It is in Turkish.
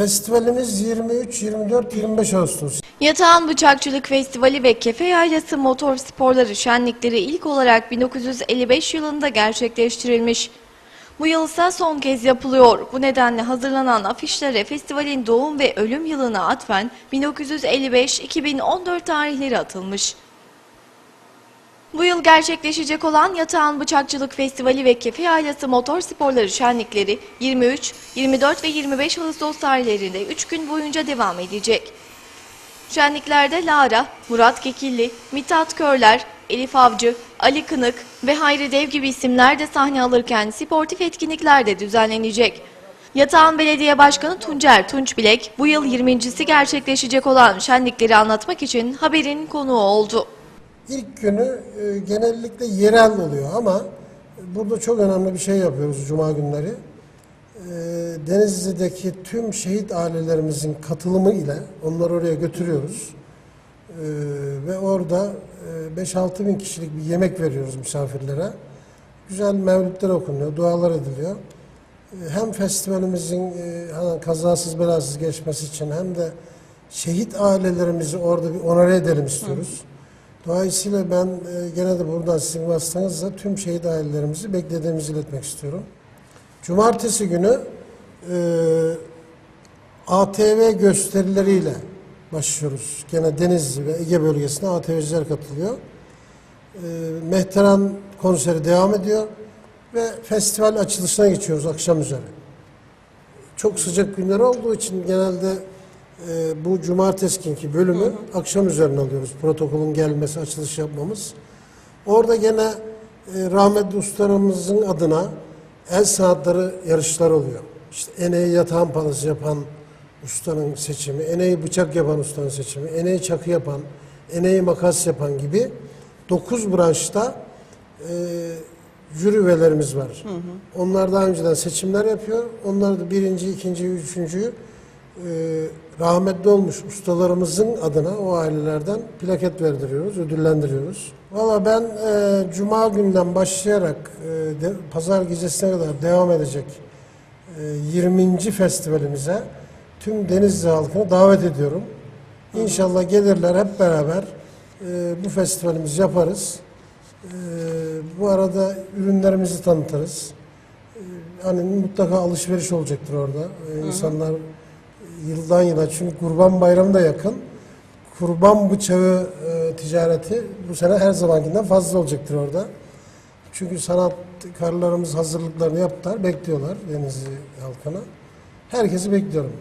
Festivalimiz 23, 24, 25 Ağustos. Yatağan Bıçakçılık Festivali ve Kefe Yaylası Motor Sporları şenlikleri ilk olarak 1955 yılında gerçekleştirilmiş. Bu yıl ise son kez yapılıyor. Bu nedenle hazırlanan afişlere festivalin doğum ve ölüm yılına atfen 1955-2014 tarihleri atılmış. Bu yıl gerçekleşecek olan Yatağan Bıçakçılık Festivali ve Kefe Yaylası Motor Sporları şenlikleri 23, 24 ve 25 Ağustos tarihlerinde 3 gün boyunca devam edecek. Şenliklerde Lara, Murat Kekilli, Mithat Körler, Elif Avcı, Ali Kınık ve Hayri Dev gibi isimler de sahne alırken sportif etkinlikler de düzenlenecek. Yatağan Belediye Başkanı Tuncer Tunçbilek bu yıl 20.si gerçekleşecek olan şenlikleri anlatmak için haberin konuğu oldu. İlk günü e, genellikle yerel oluyor ama burada çok önemli bir şey yapıyoruz Cuma günleri. E, Denizli'deki tüm şehit ailelerimizin katılımı ile onları oraya götürüyoruz. E, ve orada e, 5-6 bin kişilik bir yemek veriyoruz misafirlere. Güzel mevlütler okunuyor, dualar ediliyor. E, hem festivalimizin e, hani kazasız belasız geçmesi için hem de şehit ailelerimizi orada bir onore edelim istiyoruz. Dolayısıyla ben e, gene de buradan sizin vasıtanızla tüm şehit ailelerimizi beklediğimizi iletmek istiyorum. Cumartesi günü e, ATV gösterileriyle başlıyoruz. Gene Denizli ve Ege bölgesine ATV'ciler katılıyor. E, Mehteran konseri devam ediyor ve festival açılışına geçiyoruz akşam üzeri. Çok sıcak günler olduğu için genelde e, bu cumartesi günkü bölümü akşam üzerine alıyoruz. Protokolün gelmesi, açılış yapmamız. Orada gene e, rahmetli ustalarımızın adına el sanatları yarışlar oluyor. İşte eneği yatağın palası yapan ustanın seçimi, eneği bıçak yapan ustanın seçimi, eneği çakı yapan, eneği makas yapan gibi 9 branşta e, jüri üyelerimiz var. Onlar daha önceden seçimler yapıyor. Onlar da birinci, ikinci, üçüncüyü rahmetli olmuş ustalarımızın adına o ailelerden plaket verdiriyoruz, ödüllendiriyoruz. Valla ben e, Cuma günden başlayarak e, de, pazar gecesine kadar devam edecek e, 20. festivalimize tüm Denizli halkını davet ediyorum. İnşallah gelirler hep beraber e, bu festivalimizi yaparız. E, bu arada ürünlerimizi tanıtırız. E, hani mutlaka alışveriş olacaktır orada. E, insanlar yıldan yıla çünkü Kurban Bayramı da yakın. Kurban bıçağı e, ticareti bu sene her zamankinden fazla olacaktır orada. Çünkü sanatkarlarımız hazırlıklarını yaptılar, bekliyorlar Denizli halkına. Herkesi bekliyorum.